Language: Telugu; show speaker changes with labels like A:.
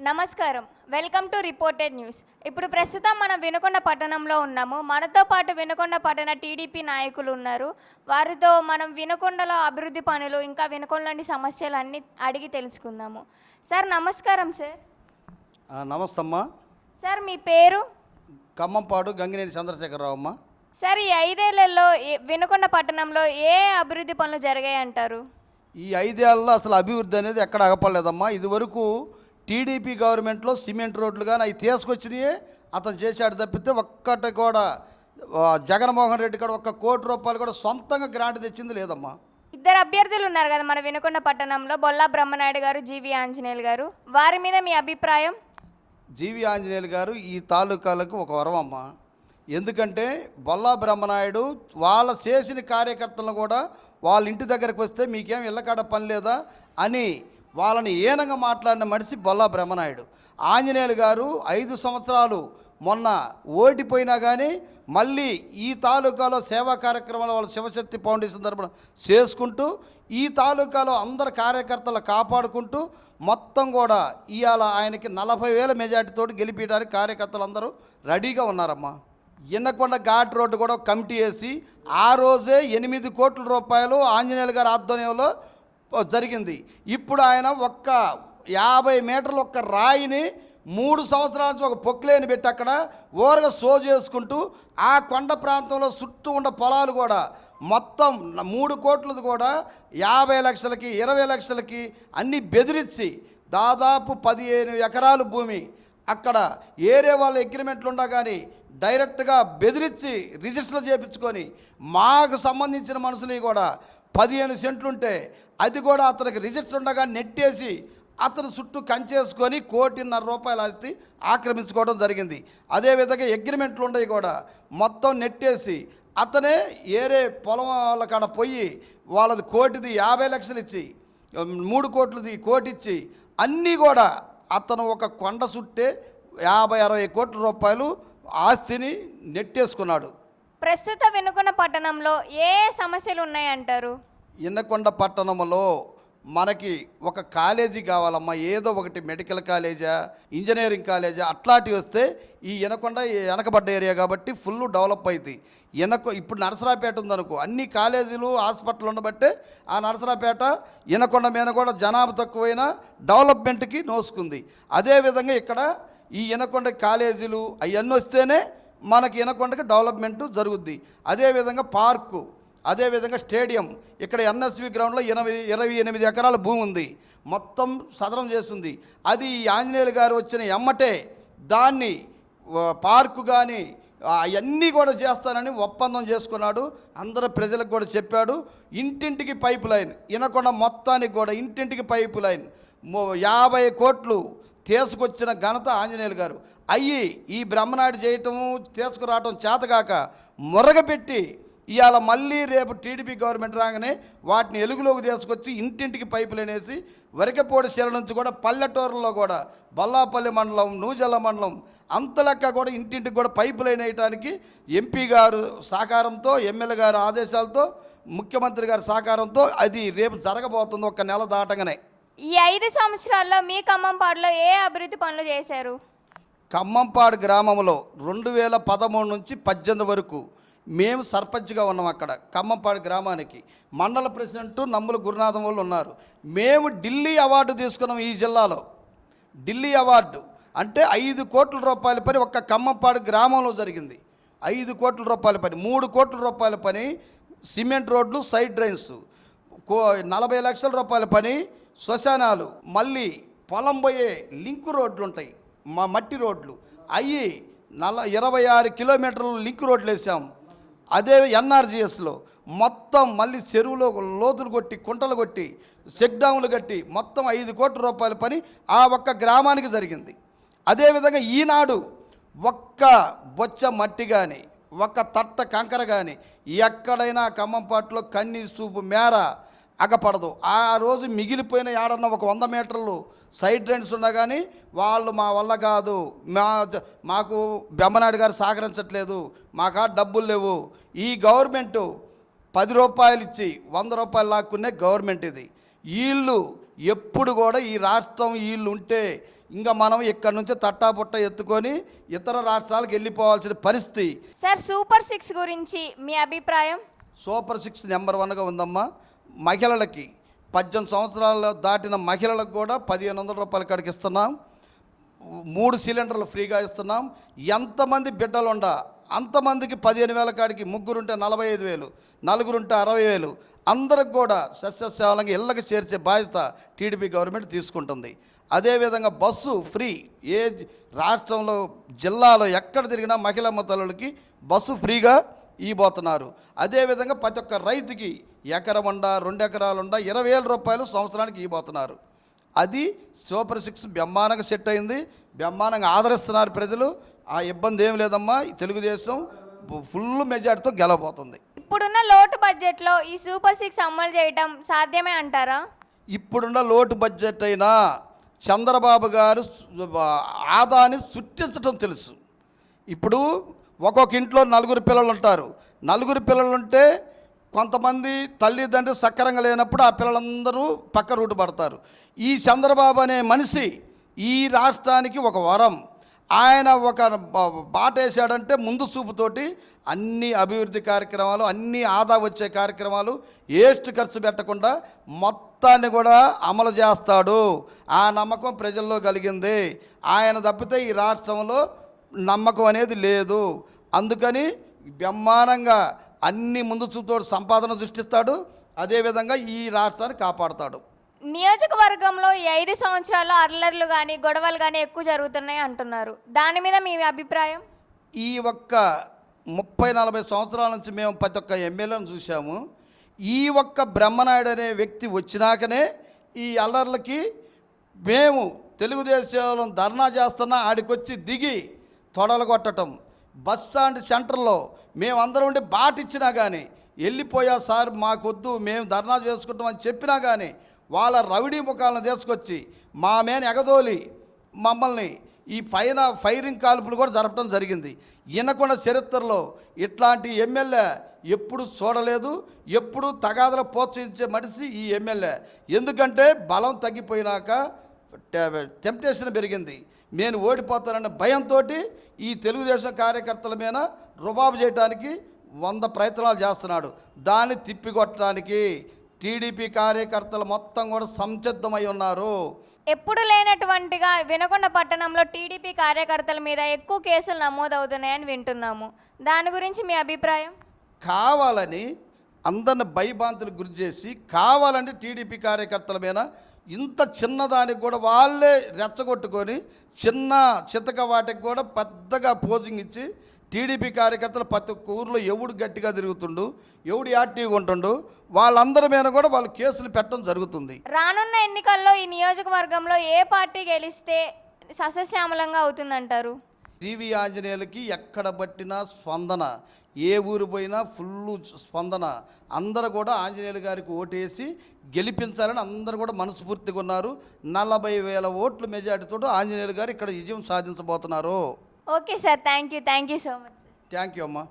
A: నమస్కారం. Welcome to reported news. ఇప్పుడు ప్రస్తుతం మనం వినుకొండ పట్టణంలో ఉన్నాము. మనతో పాటు వినుకొండ పట్టణ టీడీపీ నాయకులు ఉన్నారు. వారితో మనం వినుకొండలో అభివృద్ధి పనులు ఇంకా వినుకొండలోని సమస్యలు అన్నీ అడిగి తెలుసుకుందాము. సార్ నమస్కారం సార్.
B: నమస్తమ్మా.
A: సార్ మీ పేరు?
B: ఖమ్మంపాడు గంగినేని చంద్రశేఖరరావు అమ్మ
A: సార్ ఈ ఐదేళ్ళలో ఏ- వినుకొండ పట్టణంలో ఏ అభివృద్ధి పనులు జరిగాయి అంటారు
B: ఈ ఐదేళ్ళలో అసలు అభివృద్ధి అనేది ఎక్కడ అగపడలేదమ్మా ఇదివరకు టీడీపీ గవర్నమెంట్లో సిమెంట్ రోడ్లు కానీ అవి తీసుకొచ్చినాయే అతను చేశాడు తప్పితే ఒక్కటి కూడా జగన్మోహన్ రెడ్డి కూడా ఒక్క కోటి రూపాయలు కూడా సొంతంగా గ్రాంట్ తెచ్చింది లేదమ్మా.
A: ఇద్దరు అభ్యర్థులు ఉన్నారు కదా మన వినుకొండ పట్టణంలో బొల్లా బ్రహ్మనాయుడు గారు జీవి ఆంజనేయులు గారు. వారి మీద మీ అభిప్రాయం?
B: జీవి ఆంజనేయులు గారు ఈ తాలూకాలకు ఒక వరమమ్మ ఎందుకంటే బొల్లా బ్రహ్మనాయుడు వాళ్ళ చేసిన కార్యకర్తలను కూడా వాళ్ళ ఇంటి దగ్గరకు వస్తే మీకేం ఇళ్ళకాడ పని లేదా అని వాళ్ళని ఏనంగా మాట్లాడిన మనిషి బొల్లా బ్రహ్మనాయుడు. ఆంజనేయులు గారు ఐదు సంవత్సరాలు మొన్న ఓడిపోయినా కానీ మళ్ళీ ఈ తాలూకాలో సేవా కార్యక్రమాలు వాళ్ళ శివశక్తి ఫౌండేషన్ తరపున చేసుకుంటూ ఈ తాలూకాలో అందరు కార్యకర్తలు కాపాడుకుంటూ మొత్తం కూడా ఇవాళ ఆయనకి నలభై వేల మెజార్టీతో గెలిపించడానికి కార్యకర్తలు అందరూ రెడీగా ఉన్నారమ్మా. ఇన్నకొండ ఘాట్ రోడ్డు కూడా కమిటీ వేసి ఆ రోజే ఎనిమిది కోట్ల రూపాయలు ఆంజనేయులు గారి ఆధ్వర్యంలో జరిగింది. ఇప్పుడు ఆయన ఒక్క యాభై మీటర్లు ఒక్క రాయిని మూడు సంవత్సరాల నుంచి ఒక పొక్లేని పెట్టి అక్కడ ఓరగా సో చేసుకుంటూ ఆ కొండ ప్రాంతంలో చుట్టూ ఉన్న పొలాలు కూడా మొత్తం మూడు కోట్లది కూడా యాభై లక్షలకి ఇరవై లక్షలకి అన్నీ బెదిరించి దాదాపు పదిహేను ఎకరాలు భూమి అక్కడ ఏరే వాళ్ళ అగ్రిమెంట్లు ఉన్నా కానీ డైరెక్ట్గా బెదిరించి రిజిస్టర్ చేయించుకొని మాకు సంబంధించిన మనుషులు కూడా పదిహేను సెంట్లుంటే అది కూడా అతనికి రిజిస్టర్ ఉండగా నెట్టేసి అతను చుట్టూ కంచేసుకొని కోటిన్నర రూపాయల ఆస్తి ఆక్రమించుకోవడం జరిగింది. అదేవిధంగా అగ్రిమెంట్లు ఉండయి కూడా. మొత్తం నెట్టేసి అతనే ఏరే పొలం వాళ్ళ కాడ పోయి వాళ్ళది కోటిది యాభై లక్షలు ఇచ్చి మూడు కోట్లది కోటిచ్చి అన్నీ కూడా అతను ఒక కొండ చుట్టే యాభై అరవై కోట్ల రూపాయలు ఆస్తిని నెట్టేసుకున్నాడు.
A: ప్రస్తుత వెనుకున్న పట్టణంలో ఏ సమస్యలు ఉన్నాయంటారు?
B: ఇన్నకొండ పట్టణంలో మనకి ఒక కాలేజీ కావాలమ్మా ఏదో ఒకటి మెడికల్ కాలేజా ఇంజనీరింగ్ కాలేజా అట్లాంటివి వస్తే ఈ వినకొండ వెనకబడ్డ ఏరియా కాబట్టి ఫుల్ డెవలప్ అవుతాయి ఇనకొ ఇప్పుడు నరసరాపేట ఉందనుకో అన్ని కాలేజీలు హాస్పిటల్ ఉండబట్టే ఆ నరసరాపేట ఇనకొండ మీద కూడా జనాభా తక్కువైనా డెవలప్మెంట్కి నోసుకుంది. అదేవిధంగా ఇక్కడ ఈ వినకొండ కాలేజీలు అవన్నీ వస్తేనే మనకి ఇనకొండకి డెవలప్మెంట్ జరుగుద్ది. అదేవిధంగా పార్కు అదేవిధంగా స్టేడియం. ఇక్కడ ఎన్ఎస్వి గ్రౌండ్లో ఎనభై ఇరవై ఎనిమిది ఎకరాల భూమి ఉంది. మొత్తం సదరం చేస్తుంది. అది ఈ ఆంజనేయులు గారు వచ్చిన ఎమ్మటే దాన్ని పార్కు కానీ అవన్నీ కూడా చేస్తానని ఒప్పందం చేసుకున్నాడు. అందరు ప్రజలకు కూడా చెప్పాడు. ఇంటింటికి పైప్ లైన్ వినకుండా మొత్తానికి కూడా ఇంటింటికి పైప్ లైన్. యాభై కోట్లు తీసుకొచ్చిన ఘనత ఆంజనేయులు గారు. అయ్యి ఈ బ్రహ్మనాయుడు చేయటము తీసుకురావటం చేతగాక మురగపెట్టి ఇవాళ మళ్ళీ రేపు టీడీపీ గవర్నమెంట్ రాగానే వాటిని ఎలుగులోకి తీసుకొచ్చి ఇంటింటికి పైపులు అనేసి వరికపూడి శిల నుంచి కూడా పల్లెటూరులో కూడా బల్లాపల్లి మండలం నూజల్ల మండలం అంత లెక్క కూడా ఇంటింటికి కూడా పైపు లైన్ వేయడానికి ఎంపీ గారు సహకారంతో ఎమ్మెల్యే గారు ఆదేశాలతో ముఖ్యమంత్రి గారి సహకారంతో అది రేపు జరగబోతుంది ఒక నెల దాటగానే.
A: ఈ ఐదు సంవత్సరాల్లో మీ ఖమ్మంపాడులో ఏ అభివృద్ధి పనులు చేశారు?
B: ఖమ్మంపాడు గ్రామంలో రెండు వేల పదమూడు నుంచి పద్దెనిమిది వరకు మేము సర్పంచ్గా ఉన్నాం అక్కడ ఖమ్మంపాడు గ్రామానికి. మండల ప్రెసిడెంట్ నమ్ముల గురునాథం వాళ్ళు ఉన్నారు. మేము ఢిల్లీ అవార్డు తీసుకున్నాం ఈ జిల్లాలో. ఢిల్లీ అవార్డు. అంటే ఐదు కోట్ల రూపాయల పని ఒక్క ఖమ్మంపాడు గ్రామంలో జరిగింది. ఐదు కోట్ల రూపాయల పని మూడు కోట్ల రూపాయల పని సిమెంట్ రోడ్లు సైడ్ డ్రైన్స్. కో నలభై లక్షల రూపాయల పని శ్మశానాలు మళ్ళీ పొలం పోయే లింక్ రోడ్లు ఉంటాయి. మా మట్టి రోడ్లు. అవి నల ఇరవై ఆరు కిలోమీటర్లు లింక్ రోడ్లు వేసాం. అదే ఎన్ఆర్జిఎస్లో మొత్తం మళ్ళీ చెరువులో లోతులు కొట్టి కుంటలు కొట్టి చెక్డాములు కట్టి మొత్తం ఐదు కోట్ల రూపాయల పని ఆ ఒక్క గ్రామానికి జరిగింది. అదేవిధంగా ఈనాడు ఒక్క బొచ్చ మట్టి కానీ ఒక్క తట్ట కంకర కానీ ఎక్కడైనా ఖమ్మంపాట్లో కన్నీ సూపు మేర అగపడదు. ఆ రోజు మిగిలిపోయిన ఏడన్న ఒక వంద మీటర్లు సైడ్ డ్రైన్స్ ఉన్నా కానీ వాళ్ళు మా వల్ల కాదు. మా మాకు బెమ్మనాయుడు గారు సహకరించట్లేదు. మాకా డబ్బులు లేవు. ఈ గవర్నమెంటు పది రూపాయలు ఇచ్చి వంద రూపాయలు లాక్కునే గవర్నమెంట్ ఇది. వీళ్ళు ఎప్పుడు కూడా ఈ రాష్ట్రం వీళ్ళు ఉంటే ఇంకా మనం ఇక్కడ నుంచి తట్టాపుట్ట ఎత్తుకొని ఇతర రాష్ట్రాలకు వెళ్ళిపోవాల్సిన పరిస్థితి.
A: సార్ సూపర్ సిక్స్ గురించి మీ అభిప్రాయం?
B: సూపర్ సిక్స్ నెంబర్ వన్గా ఉందమ్మా. మహిళలకి పద్దెనిమిది సంవత్సరాలు దాటిన మహిళలకు కూడా పదిహేను వందల రూపాయల కాడికి ఇస్తున్నాం. మూడు సిలిండర్లు ఫ్రీగా ఇస్తున్నాం. ఎంతమంది బిడ్డలు ఉండ అంతమందికి పదిహేను వేల కాడికి ముగ్గురుంటే నలభై ఐదు వేలు నలుగురుంటే అరవై వేలు అందరికి కూడా సస్యశ్యామలంగా ఇళ్ళకి చేర్చే బాధ్యత టీడీపీ గవర్నమెంట్ తీసుకుంటుంది. అదేవిధంగా బస్సు ఫ్రీ ఏ రాష్ట్రంలో జిల్లాలో ఎక్కడ తిరిగినా మహిళా తల్లులకి బస్సు ఫ్రీగా ఇవ్వబోతున్నారు. అదేవిధంగా ప్రతి ఒక్క రైతుకి ఎకరం ఉండ రెండు ఎకరాలు ఉండ ఇరవై వేల రూపాయలు సంవత్సరానికి ఇవ్వబోతున్నారు. అది సూపర్ సిక్స్ బ్రహ్మాండంగా సెట్ అయింది. బ్రహ్మాండంగా ఆదరిస్తున్నారు ప్రజలు. ఆ ఇబ్బంది ఏం లేదమ్మా. ఈ తెలుగుదేశం ఫుల్ మెజార్టీతో గెలవబోతుంది.
A: ఇప్పుడున్న లోటు బడ్జెట్లో ఈ సూపర్ సిక్స్ అమలు చేయడం సాధ్యమే అంటారా?
B: ఇప్పుడున్న లోటు బడ్జెట్ అయినా చంద్రబాబు గారు సు- ఆదాని సృష్టించడం తెలుసు. ఇప్పుడు ఒక్కొక్క ఇంట్లో నలుగురు పిల్లలు ఉంటారు. నలుగురు పిల్లలు ఉంటే కొంతమంది తల్లిదండ్రులు సక్రంగా లేనప్పుడు ఆ పిల్లలందరూ పక్క రూటు పడతారు. ఈ చంద్రబాబు అనే మనిషి ఈ రాష్ట్రానికి ఒక వరం. ఆయన ఒక బాట వేసాడంటే ముందు చూపుతోటి అన్ని అభివృద్ధి కార్యక్రమాలు అన్ని ఆదా వచ్చే కార్యక్రమాలు ఏస్ట్ ఖర్చు పెట్టకుండా మొత్తాన్ని కూడా అమలు చేస్తాడు. ఆ నమ్మకం ప్రజల్లో కలిగింది. ఆయన తప్పితే ఈ రాష్ట్రంలో నమ్మకం అనేది లేదు. అందుకని బ్రహ్మాండంగా అన్ని ముందు చూపుతోటి సంపాదన సృష్టిస్తాడు. అదేవిధంగా ఈ రాష్ట్రాన్ని కాపాడుతాడు.
A: నియోజకవర్గంలో ఈ ఐదు సంవత్సరాల్లో అల్లర్లు కానీ గొడవలు కానీ ఎక్కువ జరుగుతున్నాయి అంటున్నారు. దాని మీద మీ అభిప్రాయం?
B: ఈ ఒక్క ముప్పై నలభై సంవత్సరాల నుంచి మేము ప్రతి ఒక్క ఎమ్మెల్యేలను చూసాము ఈ ఒక్క బ్రహ్మనాయుడు అనే వ్యక్తి వచ్చినాకనే ఈ అల్లర్లకి మేము తెలుగుదేశం ధర్నా చేస్తున్నా ఆడికొచ్చి దిగి తొడలు కొట్టడం బస్ స్టాండ్ సెంటర్లో మేమందరం ఉండి బాటిచ్చినా కానీ వెళ్ళిపోయా సార్ మాకొద్దు మేము ధర్నా చేసుకుంటాం అని చెప్పినా కానీ వాళ్ళ రౌడీ ముఖాలను తీసుకొచ్చి మా మేన ఎగదోలి మమ్మల్ని ఈ పైన ఫైరింగ్ కాల్పులు కూడా జరపడం జరిగింది. ఈయనకున్న చరిత్రలో ఇట్లాంటి ఎమ్మెల్యే ఎప్పుడు చూడలేదు ఎప్పుడు తగాదలు ప్రోత్సహించే మనిషి ఈ ఎమ్మెల్యే. ఎందుకంటే బలం తగ్గిపోయినాక టె- టెంప్టేషన్ పెరిగింది. నేను ఓడిపోతానన్న భయంతో ఈ తెలుగుదేశం కార్యకర్తల మీద రుబాబు చేయడానికి వంద ప్రయత్నాలు చేస్తున్నాడు. దాన్ని తిప్పికొట్టడానికి టీడీపీ కార్యకర్తలు మొత్తం కూడా సంసిద్ధమై ఉన్నారు.
A: ఎప్పుడు లేనటువంటిగా వినకొండ పట్టణంలో టీడీపీ కార్యకర్తల మీద ఎక్కువ కేసులు నమోదవుతున్నాయని వింటున్నాము. దాని గురించి మీ అభిప్రాయం?
B: కావాలని అందరిని భయభాంతులకు గురి చేసి కావాలంటే టీడీపీ కార్యకర్తల మీద ఇంత చిన్నదానికి కూడా వాళ్ళే రెచ్చగొట్టుకొని చిన్న చితక వాటికి కూడా పెద్దగా పోజింగ్ ఇచ్చి టీడీపీ కార్యకర్తలు ప్రతి ఒక్క ఊర్లో ఎవడు గట్టిగా తిరుగుతుండు ఎవడు యాక్టివ్గా ఉంటుండు వాళ్ళందరి మీద కూడా వాళ్ళు కేసులు పెట్టడం జరుగుతుంది.
A: రానున్న ఎన్నికల్లో ఈ నియోజకవర్గంలో ఏ పార్టీ గెలిస్తే సస్యశ్యామలంగా అవుతుందంటారు?
B: టీవీ ఆంజనేయులకి ఎక్కడ పట్టినా స్పందన. ఏ ఊరు పోయినా ఫుల్ స్పందన. అందరూ కూడా ఆంజనేయులు గారికి ఓటేసి గెలిపించాలని అందరూ కూడా మనస్ఫూర్తిగా ఉన్నారు. నలభై వేల ఓట్ల మెజార్టీతో ఆంజనేయులు గారు ఇక్కడ విజయం సాధించబోతున్నారు.
A: Okay sir thank you thank you so much
B: thank you అమ్మా.